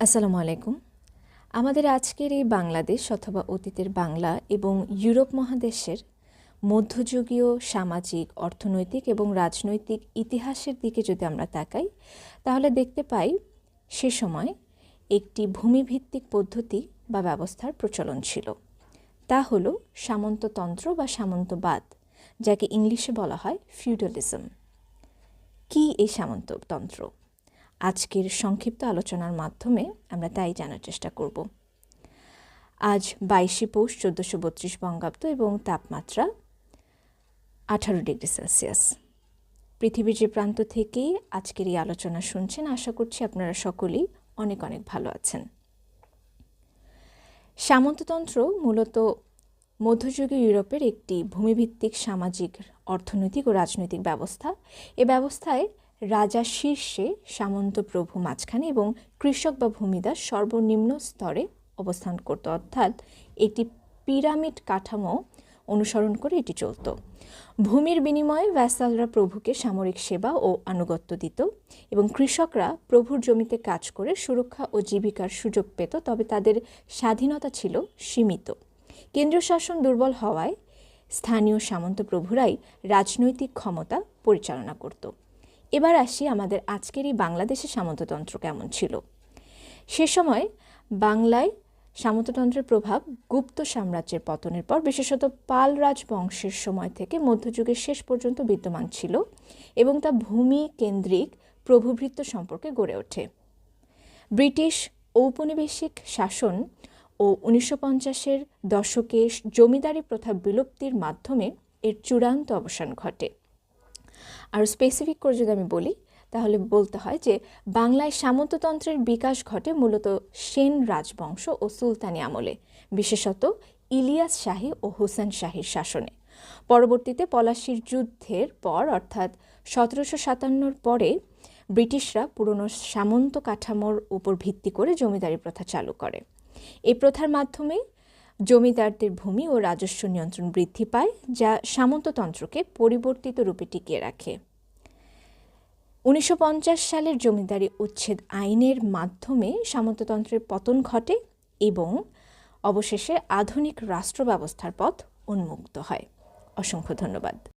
আসসালামু আলাইকুম। আমাদের আজকের এই বাংলাদেশ অথবা অতীতের বাংলা এবং ইউরোপ মহাদেশের মধ্যযুগীয় সামাজিক, অর্থনৈতিক এবং রাজনৈতিক ইতিহাসের দিকে যদি আমরা তাকাই, তাহলে দেখতে পাই সে সময় একটি ভূমিভিত্তিক পদ্ধতি বা ব্যবস্থার প্রচলন ছিল। তা হলো সামন্ততন্ত্র বা সামন্তবাদ, যাকে ইংলিশে বলা হয় ফিউডালিজম। কি এই সামন্ততন্ত্র? আজকের সংক্ষিপ্ত আলোচনার মাধ্যমে আমরা তাই জানার চেষ্টা করব। আজ বাইশে পৌষ চোদ্দোশো বত্রিশ বঙ্গাব্দ এবং তাপমাত্রা আঠারো ডিগ্রি সেলসিয়াস। পৃথিবীর যে প্রান্ত থেকে আজকের এই আলোচনা শুনছেন, আশা করছি আপনারা সকলেই অনেক অনেক ভালো আছেন। সামন্ততন্ত্র মূলত মধ্যযুগীয় ইউরোপের একটি ভূমিভিত্তিক সামাজিক, অর্থনৈতিক ও রাজনৈতিক ব্যবস্থা। এ ব্যবস্থায় রাজা শীর্ষে সামন্ত প্রভু মাঝখানে এবং কৃষক বা ভূমিদার সর্বনিম্ন স্তরে অবস্থান করত। অর্থাৎ এটি পিরামিড কাঠামো অনুসরণ করে এটি চলত। ভূমির বিনিময়ে ভ্যাসালরা প্রভুকে সামরিক সেবা ও আনুগত্য দিত এবং কৃষকরা প্রভুর জমিতে কাজ করে সুরক্ষা ও জীবিকার সুযোগ পেত, তবে তাদের স্বাধীনতা ছিল সীমিত। কেন্দ্রীয় শাসন দুর্বল হওয়ায় স্থানীয় সামন্ত প্রভুরাই রাজনৈতিক ক্ষমতা পরিচালনা করত। এবার আসি আমাদের আজকের এই বাংলাদেশের সামন্ততন্ত্র কেমন ছিল। সে সময় বাংলায় সামন্ততন্ত্রের প্রভাব গুপ্ত সাম্রাজ্যের পতনের পর, বিশেষত পাল রাজবংশের সময় থেকে মধ্যযুগের শেষ পর্যন্ত বিদ্যমান ছিল এবং তা ভূমি কেন্দ্রিক প্রভুভৃত্ত সম্পর্কে গড়ে ওঠে। ব্রিটিশ ঔপনিবেশিক শাসন ও উনিশশো পঞ্চাশের দশকে জমিদারি প্রথা বিলুপ্তির মাধ্যমে এর চূড়ান্ত অবসান ঘটে। আর স্পেসিফিক করে যদি আমি বলি, তাহলে বলতে হয় যে বাংলায় সামন্ততন্ত্রের বিকাশ ঘটে মূলত সেন রাজবংশ ও সুলতানি আমলে, বিশেষত ইলিয়াস শাহী ও হুসেন শাহীর শাসনে। পরবর্তীতে পলাশির যুদ্ধের পর, অর্থাৎ সতেরোশো সাতান্নর পরে, ব্রিটিশরা পুরনো সামন্ত কাঠামোর উপর ভিত্তি করে জমিদারি প্রথা চালু করে। এই প্রথার মাধ্যমে জমিদারদের ভূমি ও রাজস্ব নিয়ন্ত্রণ বৃদ্ধি পায়, যা সামন্ততন্ত্রকে পরিবর্তিত রূপে টিকিয়ে রাখে। উনিশশো পঞ্চাশ সালের জমিদারি উচ্ছেদ আইনের মাধ্যমে সামন্ততন্ত্রের পতন ঘটে এবং অবশেষে আধুনিক রাষ্ট্র ব্যবস্থার পথ উন্মুক্ত হয়। অসংখ্য ধন্যবাদ।